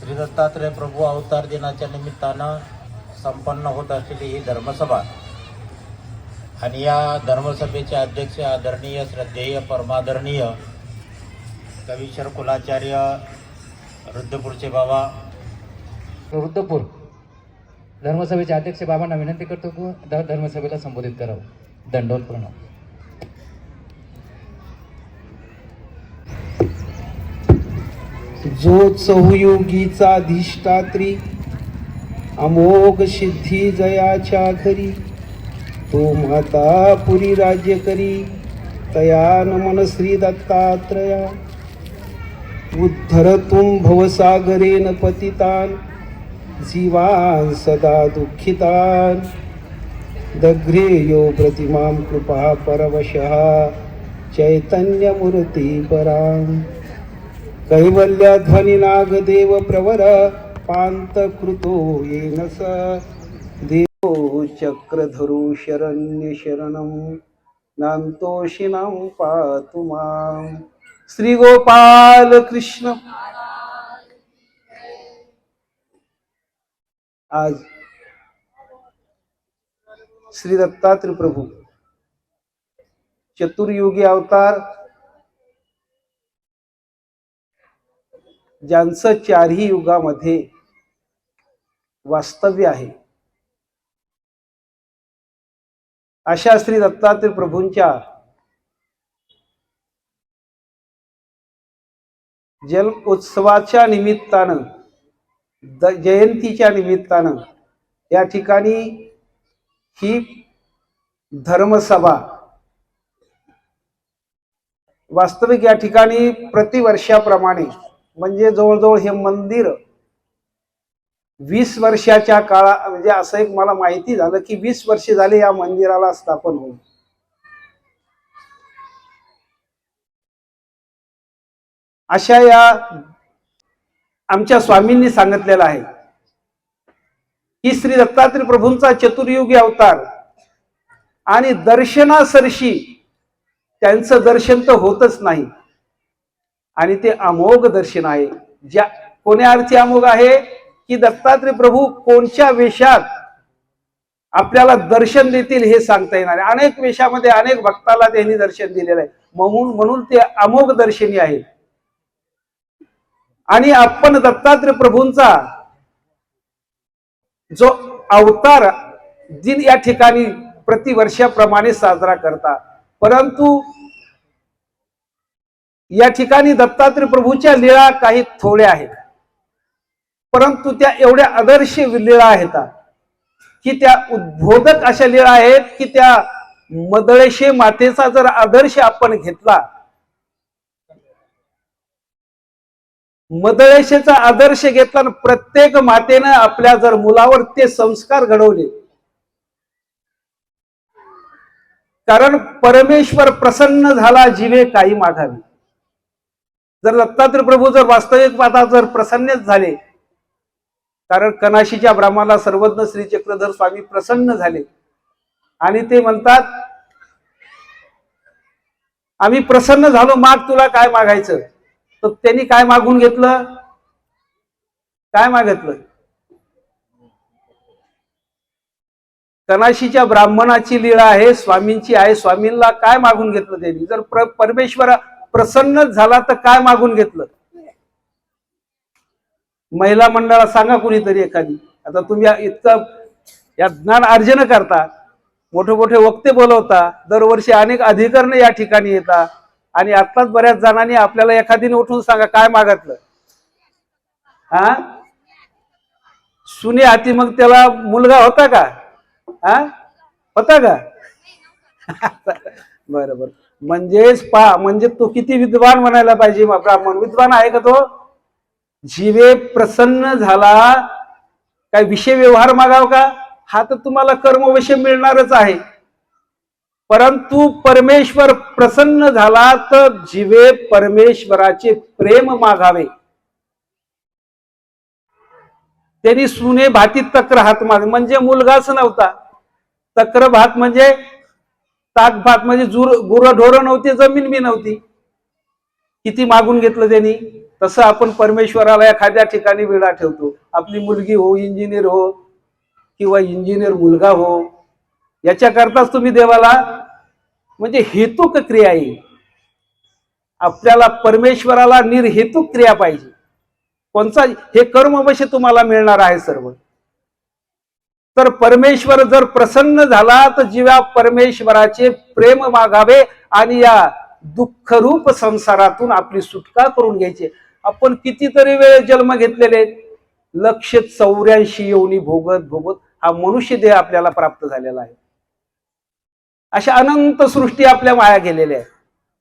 श्री दत्तात्रय प्रभू अवतार दिनाच्या निमित्तानं संपन्न होत असलेली ही धर्मसभा आणि या धर्मसभेचे अध्यक्ष आदरणीय श्रद्धेय परमादरणीय कवीश्वर कुलाचार्य रुद्धपूरचे बाबा. वृद्धपूर धर्मसभेचे अध्यक्ष बाबांना विनंती करतो की धर्मसभेला संबोधित करावं. दंडोत प्रणव. जो सहयोगीचा अधिष्ठात्री अमोघ सिद्धी जयाच्या घरी. तो माता पुरी राज्य करी तया नमन श्री दत्तात्रया. उद्धरतुम भवसागरेन पतितान जीवान सदा दुःखितान. यो प्रतिमां कृपा परवशः चैतन्यमूर्ती पराम् कैवल्याध्वनिनागदेव प्रवर पान्तकृतो येन स। देवो चक्रधरो शरण्य शरणं नान्तोषिणां पातु मां श्रीगोपाल कृष्ण। आज श्री दत्तात्रय प्रभू चतुर्युगी अवतार ज्यांचं चारही युगामध्ये वास्तव्य आहे. अशा श्री दत्तात्रय प्रभूंच्या जल उत्सवाच्या निमित्तानं द जयंतीच्या निमित्तानं या ठिकाणी ही धर्मसभा वास्तविक या ठिकाणी प्रतिवर्षाप्रमाणे म्हणजे जवळजवळ हे मंदिर वीस वर्षाच्या काळा म्हणजे असं एक मला माहिती झालं की वीस वर्षे झाले या मंदिराला स्थापन होऊन. अशा या आमच्या स्वामींनी सांगितलेलं आहे की श्री दत्तात्रय प्रभूंचा चतुर्युगी अवतार आणि दर्शनासरशी त्यांचं दर्शन तर होतच नाही. आणि ते अमोघ दर्शन आहे. ज्या कोण्या अर्थी अमोघ आहे? की दत्तात्रय प्रभू कोणत्या वेशात आपल्याला दर्शन देतील हे सांगता येणार आहे अनेक वेशामध्ये अनेक भक्ताला त्यांनी दर्शन दिलेलं आहे. म्हणून म्हणून ते अमोघ दर्शनी आहे. आणि आपण दत्तात्रय प्रभूंचा जो अवतार दिन या ठिकाणी प्रतिवर्षाप्रमाणे साजरा करता. परंतु या ठिकाणी दत्तात्रय प्रभूच्या लीळा काही थोड्या आहेत. परंतु त्या एवढ्या आदर्श लीळा आहेत की त्या उद्बोधक अशा लीळा आहेत की त्या मदळेशे मातेचा जर आदर्श आपण घेतला मदळेशेचा आदर्श घेतला प्रत्येक मातेनं आपल्या जर मुलावर ते संस्कार घडवले. कारण परमेश्वर प्रसन्न झाला जीवे काही मागावी. जर दत्तात्रय प्रभू जर वास्तविक पाहता जर प्रसन्नच झाले कारण कनाशीच्या ब्राह्मणाला सर्वज्ञ श्री चक्रधर स्वामी प्रसन्न झाले. आणि ते म्हणतात आम्ही प्रसन्न झालो माग तुला काय मागायचं? तर त्यांनी काय मागून घेतलं? काय मागितलं? कनाशीच्या ब्राह्मणाची लीळा आहे स्वामींची आहे स्वामींना काय मागून घेतलं त्यांनी? जर परमेश्वरा परमेश्वर प्रसन्नच झाला तर काय मागून घेतलं? महिला मंडळाला सांगा कुणीतरी एखादी. आता तुम्ही इतकं या ज्ञान अर्जन करता मोठे मोठे वक्ते बोलवता दरवर्षी अनेक अधिकरण या ठिकाणी येतात आणि आत्ताच बऱ्याच जणांनी आपल्याला एखादीने उठून सांगा काय मागितलं? हा? सुने अति मग त्याला मुलगा होता का? हा? होता का? बरं बरं. म्हणजेच पा म्हणजे तो किती विद्वान म्हणायला पाहिजे ब्राह्मण? विद्वान आहे का तो? जीवे प्रसन्न झाला. काय विषय व्यवहार मागाव का? हा तर तुम्हाला कर्मविषय मिळणारच आहे. परंतु परमेश्वर प्रसन्न झाला तर जीवे परमेश्वराचे प्रेम मागावे. त्यांनी सुने भाती तक्र हात माग म्हणजे मुलगाच नव्हता. तक्र भात म्हणजे ताक भात म्हणजे जुर गुरं ढोरं नव्हती जमीन बी नव्हती. किती मागून घेतलं त्यांनी? तसं आपण परमेश्वराला एखाद्या ठिकाणी वेळा ठेवतो. आपली मुलगी हो इंजिनियर हो किंवा इंजिनियर मुलगा हो याच्याकरताच तुम्ही देवाला म्हणजे हेतुक क्रिया येईल आपल्याला परमेश्वराला निर्हेतुक क्रिया पाहिजे. कोणचा हे कर्मवश तुम्हाला मिळणार आहे सर्व. तर परमेश्वर जर प्रसन्न झाला तर जीवा परमेश्वराचे प्रेम मागावे आणि या दुःखरूप संसारातून आपली सुटका करून घ्यायची. आपण कितीतरी वेळ जन्म घेतलेले लक्ष चौऱ्याऐंशी येऊनी भोगत भोगत हा मनुष्य देह आपल्याला प्राप्त झालेला आहे. अशा अनंत सृष्टी आपल्या माया गेलेल्या आहेत.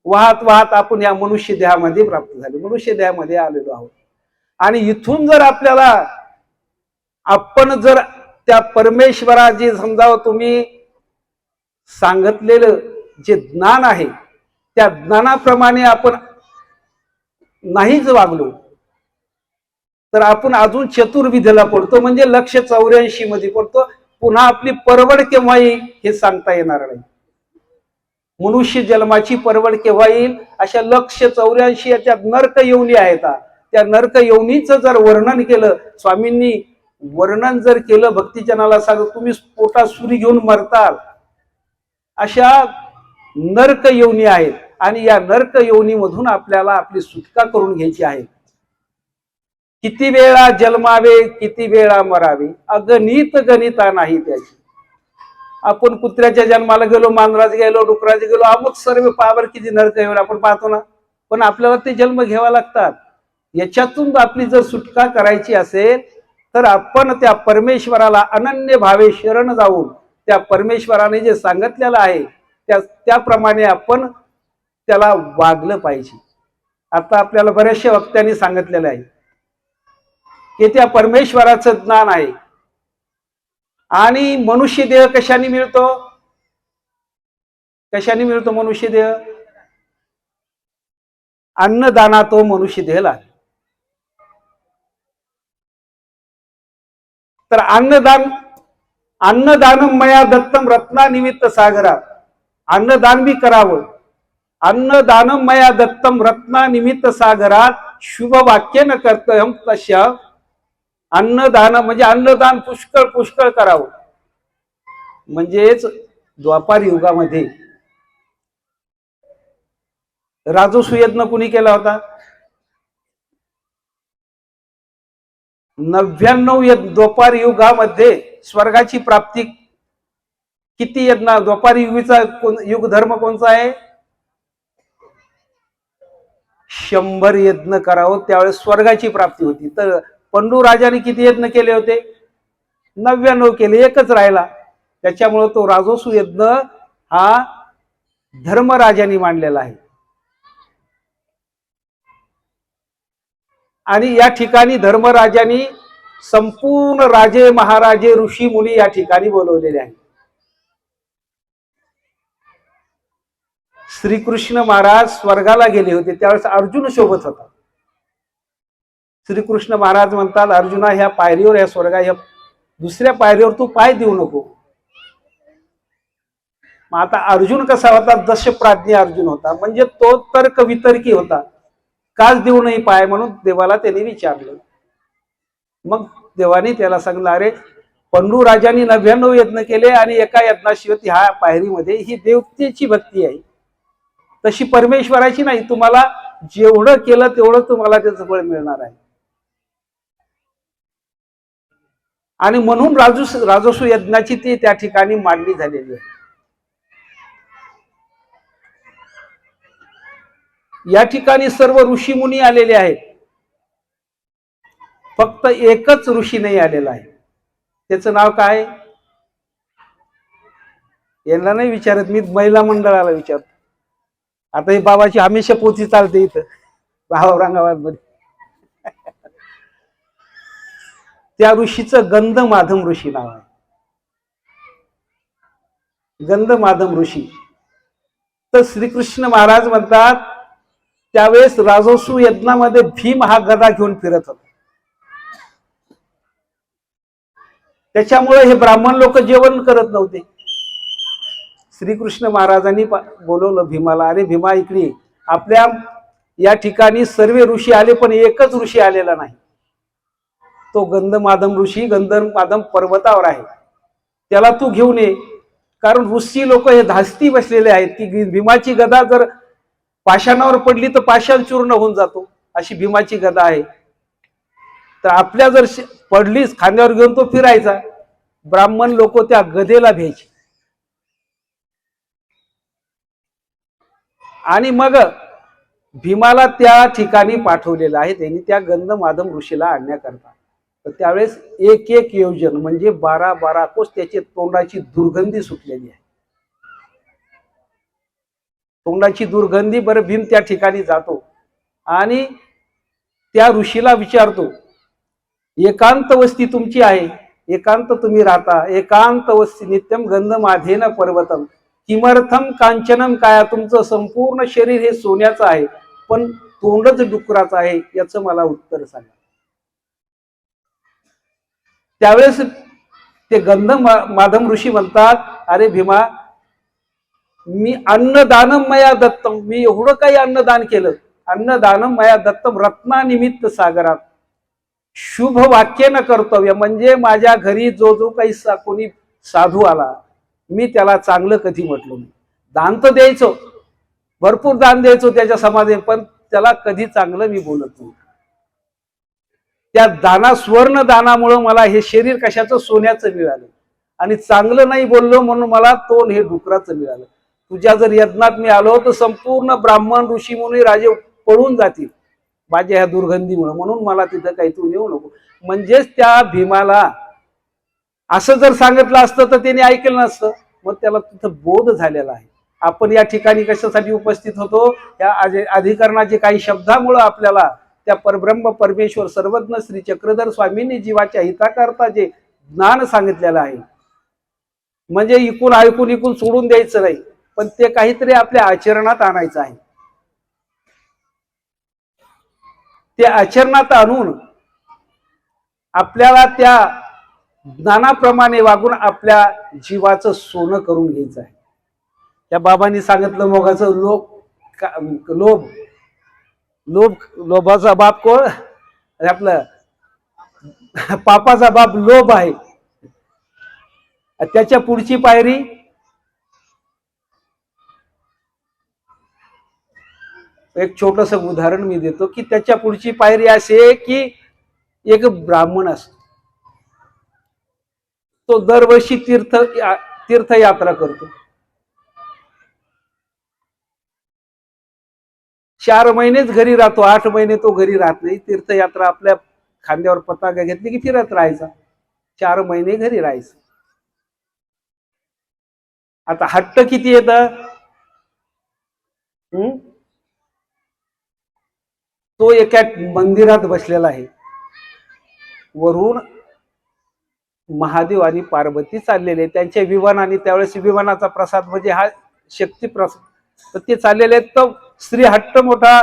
वाहत वाहत आपण या मनुष्य देहामध्ये प्राप्त झाले. मनुष्य देहामध्ये आलेलो आहोत. आणि इथून जर आपल्याला आपण जर त्या परमेश्वराची जे समजा तुम्ही सांगितलेलं जे ज्ञान आहे त्या ज्ञानाप्रमाणे आपण नाहीच वागलो. तर आपण अजून चतुर्विधीला पडतो म्हणजे लक्ष चौऱ्याऐंशी मध्ये पडतो. पुन्हा आपली परवड केव्हा येईल हे सांगता येणार नाही. मनुष्य जन्माची परवड केव्हा येईल? अशा लक्ष चौऱ्याऐंशी याच्या नर्क येवणी आहेत. त्या नर्क येवणीचं जर वर्णन केलं स्वामींनी वर्णन जर केलं भक्तिजनाला सांग तुम्ही पोटात सुरी घेऊन मरताल. अशा नर्क योनी आहेत आणि या नर्क येवणीमधून आपल्याला आपली सुटका करून घ्यायची आहे. किती वेळा जन्मावे किती वेळा मरावे अगणित गणिता नाही त्याची. आपण कुत्र्याच्या जन्माला गेलो मांजरात गेलो डुकराचे गेलो अमुक सर्व पावर किती नरक येऊन आपण पाहतो ना. पण आपल्याला ते जन्म घ्यावा लागतात. याच्यातून आपली जर सुटका करायची असेल तर आपण त्या परमेश्वराला अनन्य भावे शरण जाऊन त्या परमेश्वराने जे सांगितलेलं आहे त्या त्याप्रमाणे आपण त्याला वागलं पाहिजे. आता आपल्याला बऱ्याचशा वक्त्यांनी सांगितलेलं आहे की त्या परमेश्वराचं ज्ञान आहे. आणि मनुष्य देह कशाने मिळतो? कशाने मिळतो मनुष्य देह? अन्नदाना तो मनुष्य देह लागतो तर अन्नदान अन्नदानम मया दत्तम रत्नानिमित्त सागरा. अन्नदान बी करावं. अन्नदानम मया दत्तम रत्नानिमित्त सागरा. सागरात शुभ वाक्य न कर्तव्यम तशा अन्नदान म्हणजे अन्नदान पुष्कळ पुष्कळ करावं. म्हणजेच द्वापार युगामध्ये राजू यज्ञ कुणी केला होता? नव्याण्णव यज्ञ द्वापार युगामध्ये स्वर्गाची प्राप्ती किती यज्ञ द्वापार युगीचा कोण- युग धर्म कोणचा आहे? शंभर यज्ञ करावं त्यावेळेस स्वर्गाची प्राप्ती होती. तर पंडू राजाने किती यज्ञ केले होते? नव्याण्णव केले एकच राहिला. त्याच्यामुळं तो राजोसू यज्ञ हा धर्मराजाने मांडलेला आहे. आणि या ठिकाणी धर्मराजांनी संपूर्ण राजे महाराजे ऋषी मुनी या ठिकाणी बोलवलेले आहेत. श्रीकृष्ण महाराज स्वर्गाला गेले होते त्यावेळेस अर्जुन सोबत होता. श्रीकृष्ण महाराज म्हणतात अर्जुना ह्या पायरीवर या स्वर्गा ह्या दुसऱ्या पायरीवर तू पाय देऊ नको. मग आता अर्जुन कसा होता? दशप्राज्ञी अर्जुन होता. म्हणजे तो तर्क वितर्की होता. काच देऊ नये पाय म्हणून देवाला त्याने विचारलं. मग देवाने त्याला सांगलं अरे पंडू राजांनी नव्याण्णव यत्न केले आणि एका यत्नाशिवाय ह्या पायरीमध्ये ही देवतेची भक्ती आहे. तशी परमेश्वराची नाही तुम्हाला जेवढं केलं तेवढं तुम्हाला त्याचं फळ मिळणार आहे. आणि म्हणून राजूस राजस्व यज्ञाची ती त्या ठिकाणी मांडणी झालेली आहे. या ठिकाणी सर्व ऋषी मुनी आलेले आहेत. फक्त एकच ऋषी नाही आलेला आहे. त्याचं नाव काय? यांना नाही विचारत मी महिला मंडळाला विचारतो. आता ही बाबाची हमेशा पोथी चालते इथं औरंगाबादमध्ये त्या ऋषीचं गंध माधम ऋषी नाव आहे. गंध माधम ऋषी. तर श्रीकृष्ण महाराज म्हणतात त्यावेळेस राजोसू यज्ञामध्ये भीम हा गदा घेऊन फिरत होता. त्याच्यामुळे हे ब्राह्मण लोक जेवण करत नव्हते. श्रीकृष्ण महाराजांनी बोलवलं भीमाला अरे भीमा इकडे आपल्या या ठिकाणी सर्व ऋषी आले पण एकच ऋषी आलेला नाही. तो गंधमाधम ऋषी गंधमाधम पर्वतावर आहे. त्याला तू घेऊन ये. कारण ऋषी लोक हे धास्ती बसलेले आहेत की भीमाची गदा जर पाषाणावर पडली तर पाषाण चूर्ण होऊन जातो अशी भीमाची गदा आहे. तर आपल्या जर श- पडलीच खांद्यावर घेऊन तो फिरायचा ब्राह्मण लोक त्या गदेला भ्यायचे आणि मग भीमाला त्या ठिकाणी पाठवलेलं आहे त्यांनी त्या गंध माधव ऋषीला आणण्याकरता. तर त्यावेळेस एक एक योजन म्हणजे बारा बारा कोस त्याची तोंडाची दुर्गंधी सुटलेली आहे. तोंडाची दुर्गंधी बरं भीम त्या ठिकाणी जातो. आणि त्या ऋषीला विचारतो एकांत वस्ती तुमची आहे? एकांत तुम्ही राहता? एकांत वस्ती नित्यम गंध माधेन पर्वतम. किमर्थम कांचनम काया? तुमचं संपूर्ण शरीर हे सोन्याचं आहे पण तोंडच डुकराचं आहे याचं मला उत्तर सांगा. त्यावेळेस ते गंध माधम ऋषी म्हणतात अरे भीमा मी अन्नदानम मया दत्तम. मी एवढं काही अन्नदान केलं. अन्नदानम मया दत्तम रत्नानिमित्त सागरात. शुभ वाक्य न कर्तव्य म्हणजे माझ्या घरी जो जो काही सा- कोणी साधू आला मी त्याला चांगलं कधी म्हटलो नाही. दान तर द्यायचो. भरपूर दान द्यायचो त्याच्या समाधी पण त्याला कधी चांगलं मी बोलत नाही. त्या दाना स्वर्ण दानामुळं मला हे शरीर कशाचं? सोन्याचं मिळालं. आणि चांगलं नाही बोललो म्हणून मला तोंड हे डुकराचं मिळालं. तुझ्या जर यज्ञात मी आलो तर संपूर्ण ब्राह्मण ऋषी मुनी राजे पळून जातील. माझ्या ह्या दुर्गंधीमुळे. म्हणून मला तिथं काही तू येऊ नको. म्हणजेच त्या भीमाला असं जर सांगितलं असतं तर त्याने ऐकलं नसतं. मग त्याला तिथं बोध झालेला आहे. आपण या ठिकाणी कशासाठी उपस्थित होतो? या अधिकरणाचे काही शब्दामुळं आपल्याला त्या परब्रह्म परमेश्वर सर्वज्ञ श्री चक्रधर स्वामींनी जीवाच्या हिताकरता जे ज्ञान सांगितलेलं आहे. म्हणजे इकून ऐकून इकून सोडून द्यायचं नाही. पण ते काहीतरी आपल्या आचरणात आणायचं आहे. ते आचरणात आणून आपल्याला त्या ज्ञानाप्रमाणे वागून आपल्या जीवाचं सोनं करून घ्यायचं आहे. त्या बाबांनी सांगितलं मोगाचं लोभ लोभ लोभ लोभाचा बाप कोण? आपलं पापाचा बाप लोभ आहे. त्याच्या पुढची पायरी एक छोटस उदाहरण मी देतो की त्याच्या पुढची पायरी अशी आहे की एक ब्राह्मण असतो. तो दरवर्षी तीर्थ तीर्थयात्रा करतो. चार महिनेच घरी राहतो आठ महिने तो घरी राहत नाही. तीर्थयात्रा आपल्या खांद्यावर पताका घेतली की फिरत राहायचा. चार महिने घरी राहायचं. आता हट्ट किती येत? तो एका मंदिरात बसलेला आहे. वरून महादेव आणि पार्वती चाललेले त्यांच्या विमान आणि त्यावेळेस विमानाचा प्रसाद म्हणजे हा शक्ती प्रसाद. तर ते चाललेले आहेत. तर स्त्री हट्ट मोठा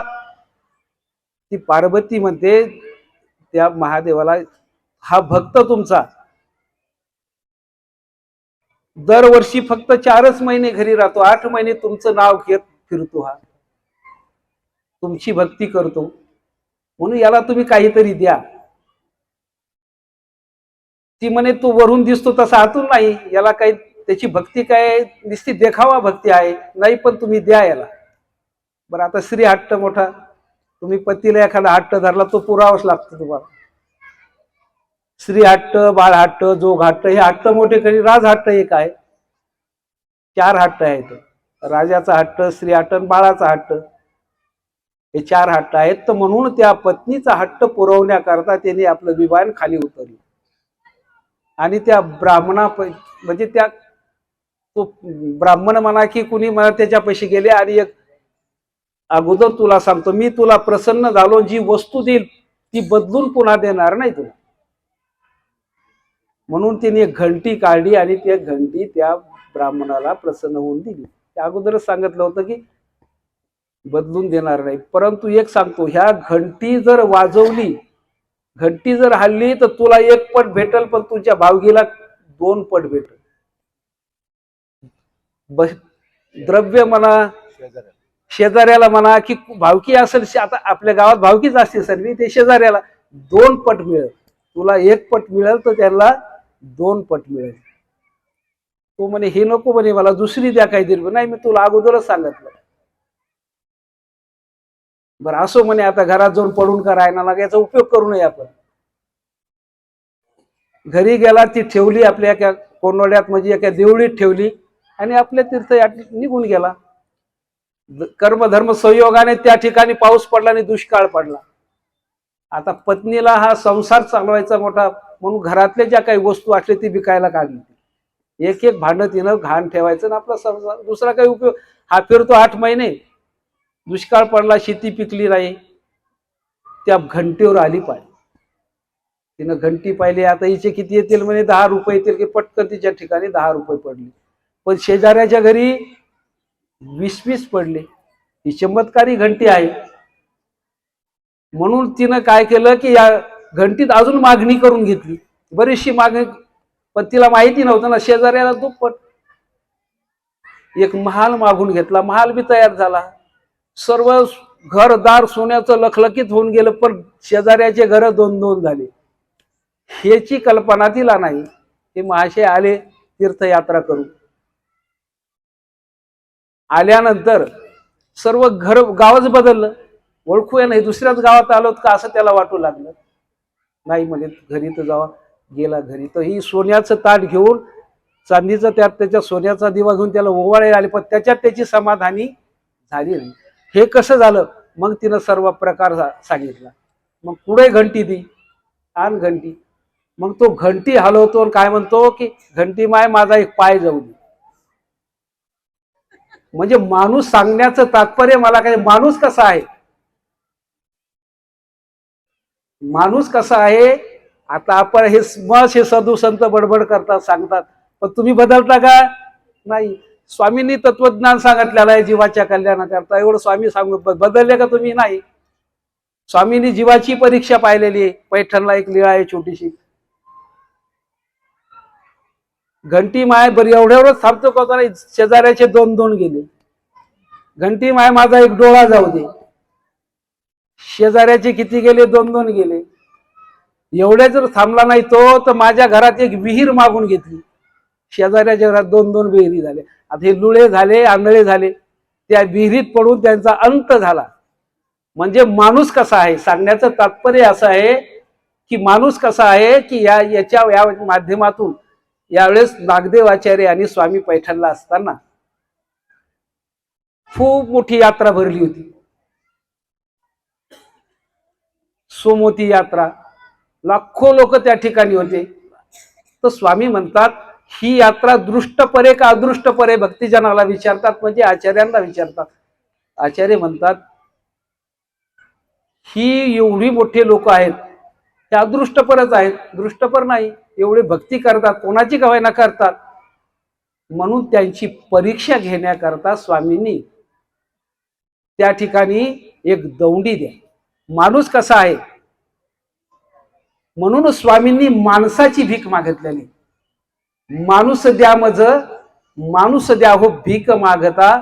ती पार्वती म्हणते त्या महादेवाला हा भक्त तुमचा. दरवर्षी फक्त चारच महिने घरी राहतो. आठ महिने तुमचं नाव घेत फिरतो हा. तुमची भक्ती करतो. म्हणून याला तुम्ही काहीतरी द्या. ती म्हणे तो वरून दिसतो तसा आतून नाही. याला काही त्याची भक्ती काय? नुसती देखावा भक्ती आहे. नाही पण तुम्ही द्या याला. बरं आता स्त्री हट्ट मोठा. तुम्ही पतीला एखादा हट्ट धरला तो पुरावाच लागतो तुम्हाला. स्त्री हट्ट बाळ हट्ट जोग हट्ट हे हट्ट मोठे कधी? राज हट्ट एक आहे. चार हट्ट आहेत. राजाचा हट्ट स्त्री हट्ट आणि बाळाचा हट्ट. हे चार हट्ट आहेत. तर म्हणून त्या पत्नीचा हट्ट पुरवण्याकरता त्यांनी आपलं विमान खाली उतरलं. आणि त्या ब्राह्मणा म्हणजे त्या तो ब्राह्मण म्हणा की कुणी मला त्याच्यापाशी गेले आणि एक अगोदर तुला सांगतो मी तुला प्रसन्न झालो जी वस्तू देईल ती बदलून पुन्हा देणार नाही तुला. म्हणून तिने एक घंटी काढली आणि ती घंटी त्या ब्राह्मणाला प्रसन्न होऊन दिली. त्या अगोदरच सांगितलं होतं की बदलून देणार नाही. परंतु एक सांगतो ह्या घंटी जर वाजवली घंटी जर हल्ली तर तुला एक पट भेटल पण तुझ्या भावगीला दोन पट भेटल. द्रव्य म्हणा शेजाऱ्याला म्हणा की भावकी असेल आता आपल्या गावात भावकीच असते सर्व ते शेजाऱ्याला दोन पट मिळेल. तुला एक पट मिळेल तर त्याला दोन पट मिळेल. तो म्हणे हे नको म्हणे मला दुसरी द्या काहीतरी. नाही मी तुला अगोदरच सांगत बरं असो म्हणे आता घरात जाऊन पडून का ना याचा उपयोग करू नये आपण. घरी गेला ती ठेवली आपल्या एका कोनवड्यात म्हणजे एका देवळीत ठेवली आणि आपल्या तीर्थयात निघून गेला. कर्मधर्म संयोगाने त्या ठिकाणी पाऊस पडला आणि दुष्काळ पडला. आता पत्नीला हा संसार चालवायचा मोठा म्हणून घरातल्या ज्या काही वस्तू असल्या ती विकायला काढली. एक एक भांडं तिनं घाण ठेवायचं आणि आपला संसार दुसरा काही उपयोग हा फिरतो आठ महिने. दुष्काळ पडला शेती पिकली नाही त्या घंटेवर आली पाहिजे तिनं घंटी पाहिली आता हिचे किती येतील म्हणे? दहा रुपये येतील की पटकन तिच्या ठिकाणी दहा रुपये पडले. पण शेजाऱ्याच्या घरी वीस वीस पडले. ही चमत्कारी घंटी आहे. म्हणून तिनं काय केलं की या घंटीत अजून मागणी करून घेतली. बरीचशी मागणी पण तिला माहिती नव्हतं ना शेजाऱ्याला दुप्पट. एक महाल मागून घेतला महाल बी तयार झाला. सर्व घरदार सोन्याचं लखलखीत होऊन गेलं पण शेजाऱ्याचे घर दोन दोन झाले. ह्याची कल्पना तिला नाही. ते महाशय आले तीर्थयात्रा करू. आल्यानंतर सर्व घर गावच बदललं. ओळखूया नाही दुसऱ्याच गावात आलोत का असं त्याला वाटू लागलं. नाही म्हणे घरी तर जावा. गेला घरी. तर ही सोन्याचं ताट घेऊन चांदीचं त्यात त्याच्या सोन्याचा दिवा घेऊन त्याला ओवाळे आले पण त्याच्यात त्याची समाधानी झाली नाही. हे कसं झालं? मग तिनं सर्व प्रकार सांगितला. मग पुढे घंटी दी. आण घंटी. मग तो घंटी हलवतो आणि काय म्हणतो की घंटी माय माझा एक पाय जाऊ दे. म्हणजे माणूस सांगण्याचं तात्पर्य मला काय? माणूस कसा आहे? माणूस कसा आहे? आता आपण हे मस हे सदू संत बडबड करतात सांगतात. पण तुम्ही बदलता का? नाही. स्वामींनी तत्वज्ञान सांगितलेलं आहे जीवाच्या कल्याणाकरता एवढं स्वामी सांगू बदलले का तुम्ही? नाही. स्वामींनी जीवाची परीक्षा पाहिलेली आहे. पैठणला एक लिळा आहे छोटीशी. घंटी माय बरी एवढ्यावरच थांबतो का नाही शेजाऱ्याचे दोन दोन गेले. घंटी माय माझा एक डोळा जाऊ दे. शेजाऱ्याचे किती गेले? दोन दोन गेले. एवढ्या जर थांबला नाही तो तर माझ्या घरात एक विहीर मागून घेतली. शेजाऱ्या घरात दोन दोन विहिरी झाले. आता हे लुळे झाले आंधळे झाले. त्या विहिरीत पडून त्यांचा अंत झाला. म्हणजे माणूस कसा आहे? सांगण्याचं तात्पर्य असं आहे की माणूस कसा आहे की या याच्या या माध्यमातून यावेळेस नागदेवाचार्य आणि स्वामी पैठणला असताना खूप मोठी यात्रा भरली होती. सोमोती यात्रा. लाखो लोक त्या ठिकाणी होते. तर स्वामी म्हणतात ही यात्रा दृष्टपरे का अदृष्टपरे? भक्तिजनाला विचारतात म्हणजे आचार्यांना विचारतात. आचार्य म्हणतात ही एवढी मोठे लोक आहेत ते अदृष्टपरच आहेत. दृष्टपर नाही एवढे भक्ती करतात कोणाची गवायना करतात म्हणून त्यांची परीक्षा घेण्याकरता स्वामींनी त्या ठिकाणी एक दौंडी द्या. माणूस कसा आहे? म्हणून स्वामींनी माणसाची भीक मागितलेली. माणूस द्या मज माणूस द्या हो भीक मागता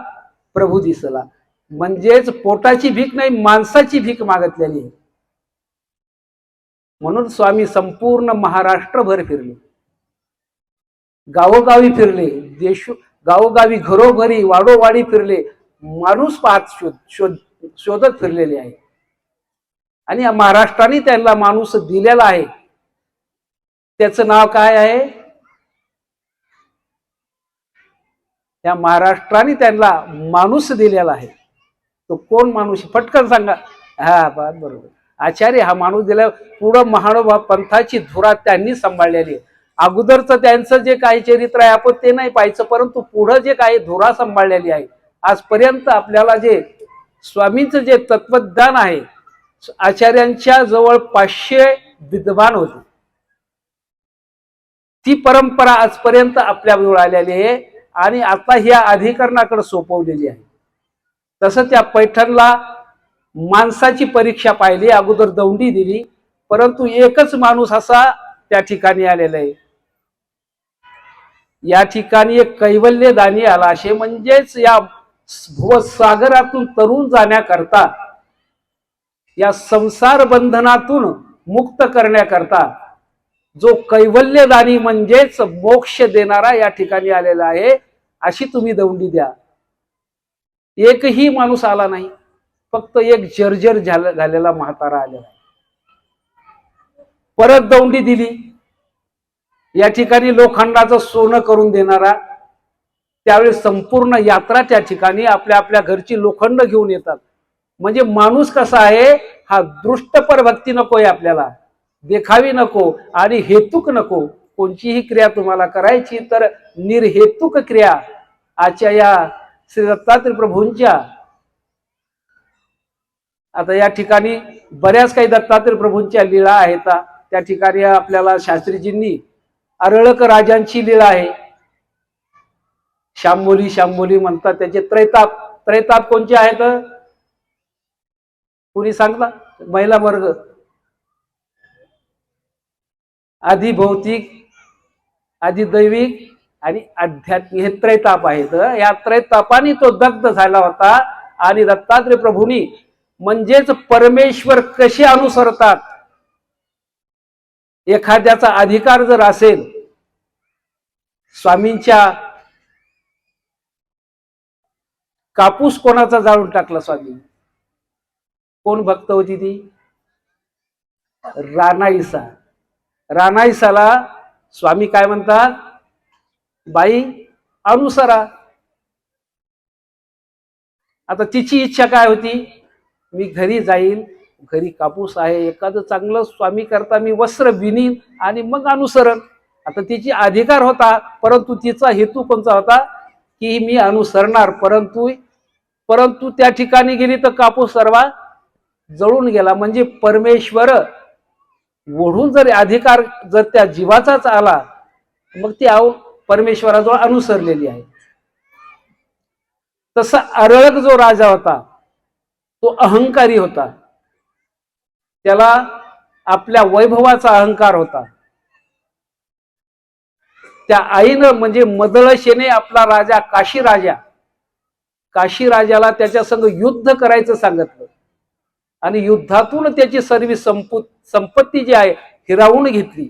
प्रभू दिसला. म्हणजेच पोटाची भीक नाही माणसाची भीक मागतलेली. आहे म्हणून स्वामी संपूर्ण महाराष्ट्रभर फिरले. गावोगावी फिरले देश गावोगावी घरोघरी वाडोवाडी फिरले. माणूस पाहत शोध शोध शोधत फिरलेले आहे. आणि या महाराष्ट्राने त्यांना माणूस दिलेला आहे. त्याचं नाव काय आहे? त्या महाराष्ट्राने त्यांना माणूस दिलेला आहे. तो कोण माणूस पटकन सांगा. हा बात बरोबर. आचार्य हा माणूस दिला पुढं महानुभाव पंथाची धुरा त्यांनी सांभाळलेली आहे. अगोदरचं त्यांचं जे काही चरित्र आहे आपण ते नाही पाहायचं परंतु पुढं जे काही धुरा सांभाळलेली आहे आजपर्यंत आपल्याला जे स्वामींचं जे तत्वज्ञान आहे आचार्यांच्या जवळ पाचशे विद्वान होते. ती परंपरा आजपर्यंत आपल्या जवळ आलेली आहे. आणि आता ह्या अधिकरणाकडे सोपवलेली आहे. तसं त्या पैठणला माणसाची परीक्षा पाहिली अगोदर दौंडी दिली परंतु एकच माणूस असा त्या ठिकाणी आलेला आहे. या ठिकाणी एक कैवल्य दानी आला असे म्हणजेच या भुवसागरातून तरुण जाण्याकरता या संसार बंधनातून मुक्त करण्याकरता जो कैवल्यदानी म्हणजेच मोक्ष देणारा या ठिकाणी आलेला आहे अशी तुम्ही दौंडी द्या. एकही माणूस आला नाही. फक्त एक जर्जर झालेला म्हातारा आलेला परत दौंडी दिली. या ठिकाणी लोखंडाचं सोनं करून देणारा त्यावेळी संपूर्ण यात्रा त्या ठिकाणी आपल्या आपल्या घरची लोखंड घेऊन येतात. म्हणजे माणूस कसा आहे हा दृष्टपर भक्ती आहे आपल्याला. देखावी नको आणि हेतुक नको. कोणतीही क्रिया तुम्हाला करायची तर निर्हेतुक क्रिया. आजच्या या श्री दत्तात्रय प्रभूंच्या. आता या ठिकाणी बऱ्याच काही दत्तात्रय प्रभूंच्या लीळा आहेत. त्या ठिकाणी आपल्याला शास्त्रीजींनी अरळक राजांची लीळा आहे. श्यामोली शांबोली म्हणतात त्याचे त्रैताप. त्रैताप कोणचे आहेत? कुणी सांगता? महिला वर्ग. आधी भौतिक आधी दैविक आणि आध्यात्मिक हे त्रैताप आहेत. या त्रैतापाने तो दग्ध झाला होता आणि दत्तात्रय प्रभूंनी म्हणजेच परमेश्वर कसे अनुसरतात? एखाद्याचा अधिकार जर असेल स्वामींच्या कापूस कोणाचा जाळून टाकला स्वामी? कोण भक्त होती ती? राणाईसा रानाईसाला स्वामी काय म्हणतात? बाई अनुसरा. आता तिची इच्छा काय होती? मी घरी जाईल घरी कापूस आहे एखादं चांगलं स्वामी करता मी वस्त्र विनीन आणि मग अनुसरण. आता तिची अधिकार होता परंतु तिचा हेतू कोणता होता? की मी अनुसरणार परंतु परंतु त्या ठिकाणी गेली तर कापूस सर्व जळून गेला. म्हणजे परमेश्वर ओढून जर अधिकार जर त्या जीवाचाच आला मग ती आव परमेश्वराजवळ अनुसरलेली आहे. तसा अरळक जो राजा होता तो अहंकारी होता. त्याला आपल्या वैभवाचा अहंकार होता. त्या आईनं म्हणजे मदळशेने आपला राजा काशी राजा काशी राजाला त्याच्या संग युद्ध करायचं सांगितलं. आणि युद्धातून त्याची सर्व संपु संपत्ती जी आहे हिरावून घेतली.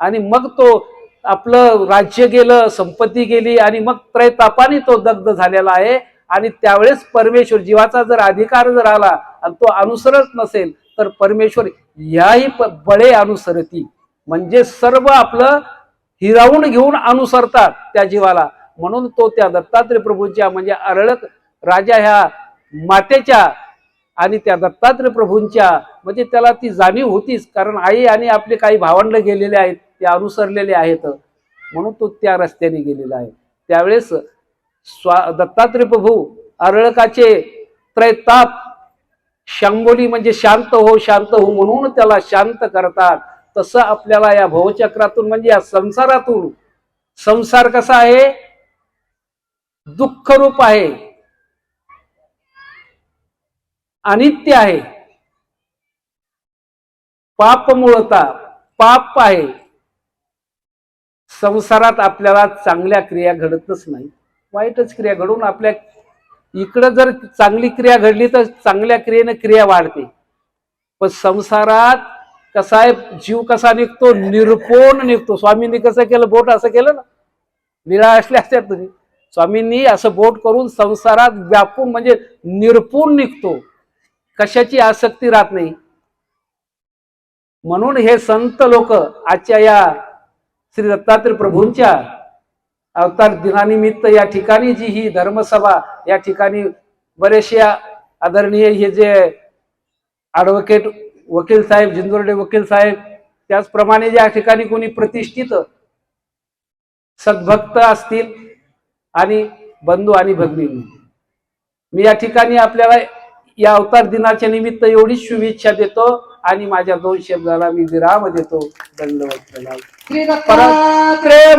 आणि मग तो आपलं राज्य गेलं संपत्ती गेली आणि मग त्रैतापाने तो दग्ध झालेला आहे. आणि त्यावेळेस परमेश्वर जीवाचा जर अधिकार जर आला आणि तो अनुसरत नसेल तर परमेश्वर याही प- बळे अनुसरती म्हणजे सर्व आपलं हिरावून घेऊन अनुसरतात त्या जीवाला. म्हणून तो त्या दत्तात्रय प्रभूंच्या म्हणजे अरळक राजा ह्या मातेच्या आणि त्या दत्तात्रय प्रभूंच्या म्हणजे त्याला ती जाणीव होतीच कारण आई आणि आपले काही भावंड गेलेले आहेत ते अनुसरलेले आहेत. म्हणून तो त्या रस्त्याने गेलेला आहे. त्यावेळेस स्वा दत्तात्रय प्रभू अरळकाचे त्रैताप शंगोली म्हणजे शांत हो शांत हो म्हणून त्याला शांत करतात. तसं आपल्याला या भवचक्रातून म्हणजे या संसारातून संसार कसा आहे? दुःख रूप आहे. अनित्य आहे. पाप मूळता पाप आहे. संसारात आपल्याला चांगल्या क्रिया घडतच नाही. वाईटच क्रिया घडून आपल्या इकडं जर चांगली क्रिया घडली तर चांगल्या क्रियेने क्रिया वाढते. पण संसारात कसा आहे जीव कसा निघतो? निर्पोण निघतो. स्वामींनी कसं केलं? बोट असं केलं ना? निराळ असल्या असत्या तुम्ही. स्वामींनी असं बोट करून संसारात व्यापून म्हणजे निरपून निघतो. कशाची आसक्ती राहत नाही. म्हणून हे संत लोक आजच्या या श्री दत्तात्रय प्रभूंच्या अवतार दिनानिमित्त या ठिकाणी जी ही धर्मसभा या ठिकाणी बरेचसे आदरणीय हे जे ॲडव्होकेट वकील साहेब जिंदुर्डे वकील साहेब त्याचप्रमाणे ज्या ठिकाणी कोणी प्रतिष्ठित सद्भक्त असतील आणि बंधू आणि भगिनी. मी या ठिकाणी आपल्याला या अवतार दिनाच्या निमित्त एवढीच शुभेच्छा देतो आणि माझ्या दोन शब्दाला मी विराम देतो. दंडवत परत महाराज.